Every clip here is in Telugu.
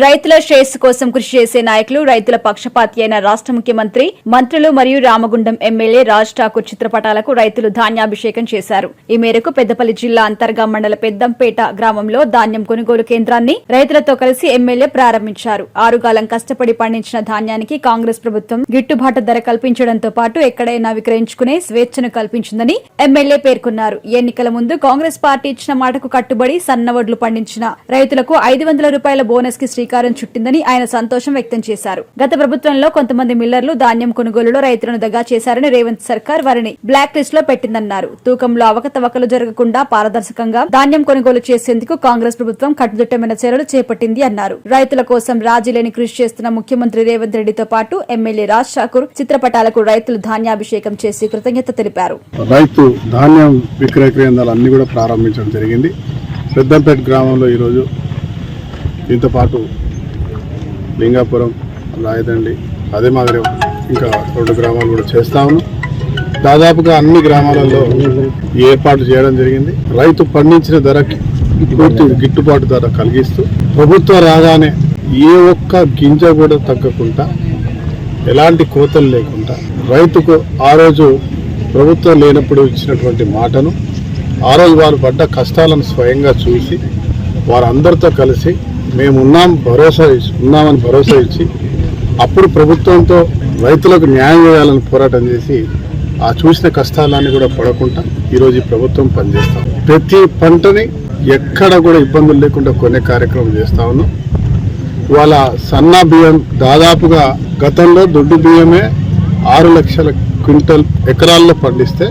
రైతుల శ్రేయస్సు కోసం కృషి చేసే నాయకులు రైతుల పక్షపాతి అయిన రాష్ట్ర ముఖ్యమంత్రి మంత్రులు మరియు రామగుండం ఎమ్మెల్యే రాజ్ ఠాకూర్ చిత్రపటాలకు రైతులు ధాన్యాభిషేకం చేశారు. ఈ మేరకు పెద్దపల్లి జిల్లా అంతర్గా మండల పెద్దంపేట గ్రామంలో ధాన్యం కొనుగోలు కేంద్రాన్ని రైతులతో కలిసి ఎమ్మెల్యే ప్రారంభించారు. ఆరుగాలం కష్టపడి పండించిన ధాన్యానికి కాంగ్రెస్ ప్రభుత్వం గిట్టుబాటు ధర కల్పించడంతో పాటు ఎక్కడైనా విక్రయించుకునే స్వేచ్ఛను కల్పించిందని ఎమ్మెల్యే పేర్కొన్నారు. ఎన్నికల ముందు కాంగ్రెస్ పార్టీ ఇచ్చిన మాటకు కట్టుబడి సన్నవడ్లు పండించిన రైతులకు ఐదు వందల రూపాయల బోనస్కి శ్రీకారం చుట్టిందని ఆయన సంతోషం వ్యక్తం చేశారు. గత ప్రభుత్వంలో కొంతమంది మిల్లర్లు ధాన్యం కొనుగోలులో రైతులను దగా చేశారని రేవంత్ సర్కార్ వారిని బ్లాక్ లిస్ట్లో పెట్టిందన్నారు. తూకంలో అవకతవకలు జరగకుండా పారదర్శకంగా ధాన్యం కొనుగోలు చేసేందుకు కాంగ్రెస్ ప్రభుత్వం కట్టుదిట్టమైన చర్యలు చేపట్టింది అన్నారు. రైతుల కోసం రాజీ లేని కృషి చేస్తున్న ముఖ్యమంత్రి రేవంత్ రెడ్డితో పాటు ఎమ్మెల్యే రాజ్ ఠాకూర్ చిత్రపటాలకు రైతులు ధాన్యాభిషేకం చేసి కృతజ్ఞత తెలిపారు. రైతు ధాన్యం విక్రయ కేంద్రాలు కూడా ప్రారంభించడం జరిగింది. పెద్దంపేట గ్రామంలో ఈరోజు దీంతో పాటు లింగాపురం రాయదండి అదే మాదిరి ఇంకా రెండు గ్రామాలు కూడా చేస్తా ఉన్నాం. దాదాపుగా అన్ని గ్రామాలలో ఏర్పాటు చేయడం జరిగింది. రైతు పండించిన ధరకి పూర్తి గిట్టుబాటు ధర కలిగిస్తూ ప్రభుత్వం రాగానే ఏ ఒక్క గింజ కూడా తగ్గకుండా ఎలాంటి కోతలు లేకుండా రైతుకు ఆ రోజు ప్రభుత్వం లేనప్పుడు ఇచ్చినటువంటి మాటను ఆ రోజు వారు పడ్డ కష్టాలను స్వయంగా చూసి వారందరితో కలిసి మేము ఉన్నాం భరోసా ఇచ్చి ఉన్నామని భరోసా ఇచ్చి అప్పుడు ప్రభుత్వంతో రైతులకు న్యాయం చేయాలని పోరాటం చేసి ఆ చూసిన కష్టాలన్నీ కూడా పడకుండా ఈరోజు ఈ ప్రభుత్వం పనిచేస్తాం. ప్రతి పంటని ఎక్కడ కూడా ఇబ్బందులు లేకుండా కొనే కార్యక్రమం చేస్తా ఉన్నాం. ఇవాళ సన్న బియ్యం దాదాపుగా గతంలో దొడ్డు బియ్యమే ఆరు లక్షల క్వింటల్ ఎకరాల్లో పండిస్తే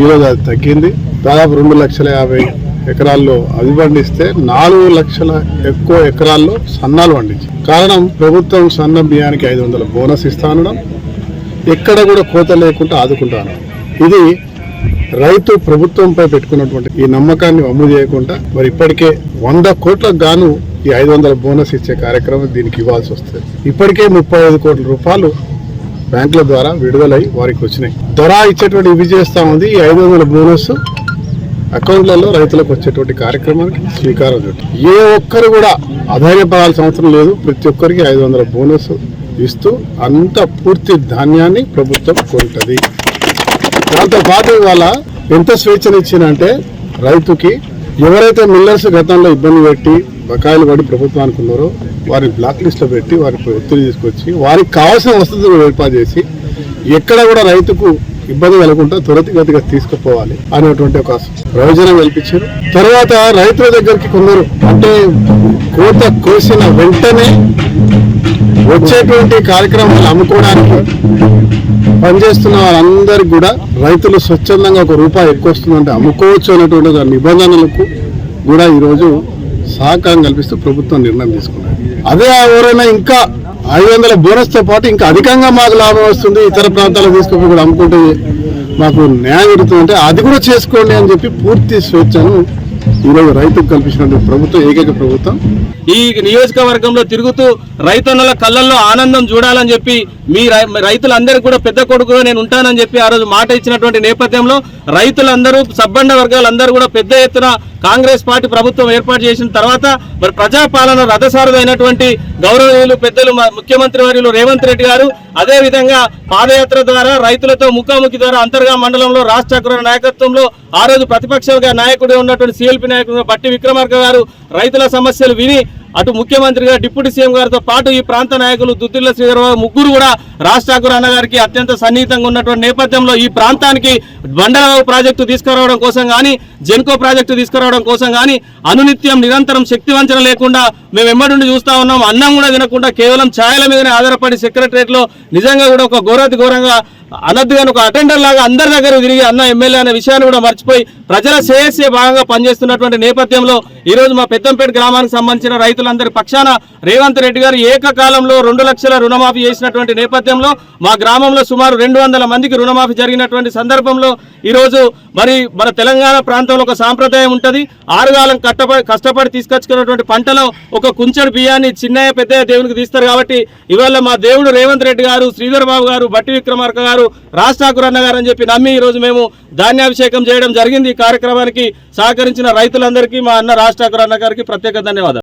ఈరోజు అది తగ్గింది. దాదాపు రెండు లక్షల యాభై ఎకరాల్లో అది పండిస్తే నాలుగు లక్షల ఎక్కువ ఎకరాల్లో సన్నాలు పండించి. కారణం ప్రభుత్వం సన్న బియ్యానికి ఐదు వందల బోనస్ ఇస్తా అనడం ఎక్కడ కూడా కోత లేకుండా ఆదుకుంటాను ఇది రైతు ప్రభుత్వంపై పెట్టుకున్నటువంటి ఈ నమ్మకాన్ని అమ్ము చేయకుండా మరి ఇప్పటికే వంద కోట్లకు గాను ఈ ఐదు వందల బోనస్ ఇచ్చే కార్యక్రమం దీనికి ఇవ్వాల్సి వస్తుంది. ఇప్పటికే ముప్పై ఐదు కోట్ల రూపాయలు బ్యాంకుల ద్వారా విడుదలై వారికి వచ్చినాయి. ధర ఇచ్చేటువంటి ఇవి చేస్తా ఉంది. ఈ ఐదు వందల బోనస్ అకౌంట్లలో రైతులకు వచ్చేటువంటి కార్యక్రమానికి శ్రీకారం చుట్టాం ఏ ఒక్కరు కూడా అధైర్యపడాల్సిన అవసరం లేదు. ప్రతి ఒక్కరికి ఐదు వందల బోనస్ ఇస్తూ అంత పూర్తి ధాన్యాన్ని ప్రభుత్వం కొంటది. దాంతోపాటు ఇవాళ ఎంత స్వేచ్ఛనిచ్చిందంటే రైతుకి ఎవరైతే మిల్లర్స్ గతంలో ఇబ్బంది పెట్టి బకాయిలు పడి ప్రభుత్వానికి ఉన్నారో వారిని బ్లాక్ లిస్ట్లో పెట్టి వారికి ఒత్తిడి తీసుకొచ్చి వారికి కావాల్సిన వసతులు ఏర్పాటు చేసి ఎక్కడ కూడా రైతుకు ఇబ్బంది కలగకుండా త్వరితగతిగా తీసుకుపోవాలి అనేటువంటి ఒక ప్రయోజనం కల్పించారు. తర్వాత రైతుల దగ్గరికి కొందరు అంటే కోత కోసిన వెంటనే వచ్చేటువంటి కార్యక్రమాలు అమ్ముకోవడానికి పనిచేస్తున్న వారందరికి కూడా రైతులు స్వచ్ఛందంగా ఒక రూపాయి ఎక్కువ వస్తుందంటే అమ్ముకోవచ్చు అనేటువంటి నిబంధనలకు కూడా ఈరోజు సహకారం కల్పిస్తూ ప్రభుత్వం నిర్ణయం తీసుకున్నారు అదే ఎవరైనా ఇంకా ఐదు వందల బోనస్తో పాటు ఇంకా అధికంగా మాకు లాభం వస్తుంది. ఇతర ప్రాంతాలకు తీసుకుపోయి కూడా అమ్ముకుంటే మాకు న్యాయం జరుగుతుందంటే అది కూడా చేసుకోండి అని చెప్పి పూర్తి స్వేచ్ఛను ఈరోజు రైతుకు కల్పించినటువంటి ప్రభుత్వం ఏకైక ప్రభుత్వం. ఈ నియోజకవర్గంలో తిరుగుతూ రైతన్నల కళ్ళల్లో ఆనందం చూడాలని చెప్పి మీ రైతులందరికీ కూడా పెద్ద కొడుకుగా నేను ఉంటానని చెప్పి ఆ రోజు మాట ఇచ్చినటువంటి నేపథ్యంలో రైతులందరూ సబ్బండ వర్గాలందరూ కూడా పెద్ద ఎత్తున కాంగ్రెస్ పార్టీ ప్రభుత్వం ఏర్పాటు చేసిన తర్వాత మరి ప్రజాపాలన రథసారుదైనటువంటి గౌరవనీయులు పెద్దలు ముఖ్యమంత్రి వర్యులు రేవంత్ రెడ్డి గారు అదే విధంగా పాదయాత్ర ద్వారా రైతులతో ముఖాముఖి ద్వారా అంతర్గా మండలంలో రాష్ట్ర నాయకత్వంలో ఆ రోజు ప్రతిపక్ష నాయకుడు ఉన్నటువంటి సిఎల్పి నాయకుడు బట్టి విక్రమార్క గారు రైతుల సమస్యలు విని అటు ముఖ్యమంత్రిగా డిప్యూటీ సీఎం గారితో పాటు ఈ ప్రాంత నాయకులు దుద్దిల్ల శ్రీధరరావు ముగ్గురు కూడా రాజ్ ఠాకూర్ అత్యంత సన్నిహితంగా ఉన్నటువంటి నేపథ్యంలో ఈ ప్రాంతానికి బండరావు ప్రాజెక్టు తీసుకురావడం కోసం కానీ జెన్కో ప్రాజెక్టు తీసుకురావడం కోసం కానీ అనునిత్యం నిరంతరం శక్తి వంచన లేకుండా మేము ఎమ్మడి చూస్తా ఉన్నాం. అన్నం కూడా తినకుండా కేవలం ఛాయల మీదనే ఆధారపడి సెక్రటరియట్లో నిజంగా కూడా ఒక ఘోరాతి ఘోరంగా అనద్దుగా ఒక అటెండర్ లాగా అందరి దగ్గర తిరిగి అన్న ఎమ్మెల్యే అనే విషయాన్ని కూడా మర్చిపోయి ప్రజల శ్రేయస్సే భాగంగా పనిచేస్తున్నటువంటి నేపథ్యంలో ఈ రోజు మా పెద్దంపేట గ్రామానికి సంబంధించిన రైతులందరి పక్షాన రేవంత్ రెడ్డి గారు ఏకకాలంలో రెండు లక్షల రుణమాఫీ చేసినటువంటి నేపథ్యంలో మా గ్రామంలో సుమారు రెండు వందల మందికి రుణమాఫీ జరిగినటువంటి సందర్భంలో ఈరోజు మరి మన తెలంగాణ ప్రాంతంలో ఒక సాంప్రదాయం ఉంటుంది. ఆరుగాలం కట్టపడి కష్టపడి తీసుకొచ్చుకున్నటువంటి పంటలో ఒక కుంచెడు బియ్యాన్ని చిన్నయ్య పెద్దయ్య దేవునికి తీస్తారు కాబట్టి ఇవాళ మా దేవుడు రేవంత్ రెడ్డి గారు శ్రీధర్ బాబు గారు బట్టి విక్రమార్క గారు రాష్ట్రాకురన్న గారు అని చెప్పి నమ్మి ఈ రోజు మేము ధాన్యాభిషేకం చేయడం జరిగింది. ఈ కార్యక్రమానికి సహకరించిన రైతులందరికీ మా అన్న రాష్ట్రాకురన్న గారికి ప్రత్యేక ధన్యవాదాలు.